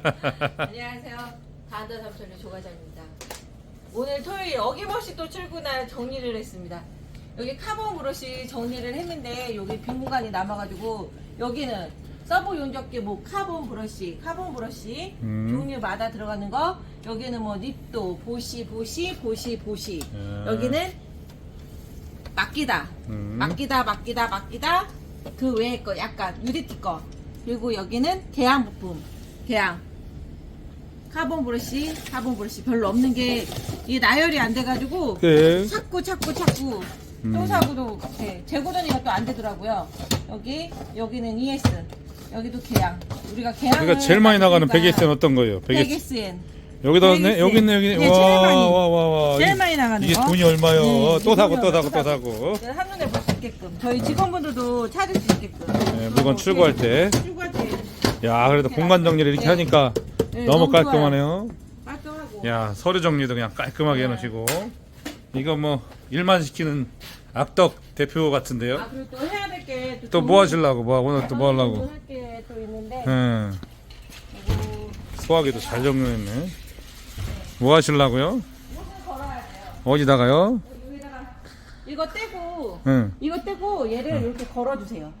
안녕하세요. 가한다 삼촌의 조과장입니다. 오늘 토요일 어김없이 또 출근할 정리를 했습니다. 여기 카본 브러쉬 정리를 했는데 여기 빈 공간이 남아가지고 여기는 서브 용접기 뭐 카본 브러쉬, 카본 브러쉬 음. 종류마다 들어가는 거 여기는 뭐 립도, 보시, 보시, 보시, 보시 음. 여기는 맡기다, 음. 맡기다, 맡기다, 맡기다 그 외의 거 약간 유리티 거 그리고 여기는 개양 부품, 개양 카본 브러쉬, 카본 브러쉬 별로 없는 게 이게 나열이 안 돼가지고 네. 자꾸 자꾸 자꾸 음. 또 사고도 네, 재고전이가 또 안 되더라고요. 여기 여기는 ES 여기도 개양 우리가 개양 그러니까 제일 많이 나가는 100S는 어떤 거예요? 100S. 100SN 여기다 넣네? 100S. 여기 있네, 여기 있네. 네, 제일 많이. 와, 와, 와. 제일 이게- 많이 나가는 이게 거. 돈이 얼마요? 네, 또 사고, 또 사고, 또 사고. 네, 한눈에 볼 수 있게끔 저희 직원분들도 찾을 수 있게끔 네, 물건 출고할 때. 출고할 때 야, 그래도 공간 정리를 이렇게 네. 하니까 네, 너무 너무 깔끔하네요. 깔끔하고 야, 서류 정리도 그냥 깔끔하게 네. 해놓으시고. 이거 뭐, 일만 시키는 악덕 대표 같은데요? 아 그리고 또 해야 될 게 또 뭐 하시려고? 뭐, 오늘 또 뭐 하려고? 할게 또 있는데 응. 그리고 소화기도 잘 정리했네. 뭐 하시려고요? 옷을 걸어야 돼요. 어디다가요? 여기다가 이거 떼고 응. 이거 떼고 얘를 이렇게 걸어주세요.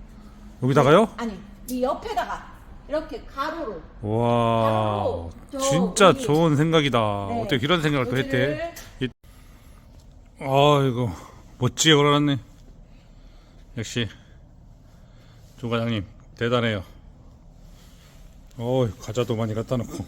여기다가요? 아니 이 옆에다가 이렇게 가로로 와, 바로 저 진짜 여기. 좋은 생각이다. 네. 어떻게 이런 생각을 또 했대? 여기를 아이고, 멋지게 걸어놨네. 역시, 조 과장님, 대단해요. 어이, 과자도 많이 갖다 놓고.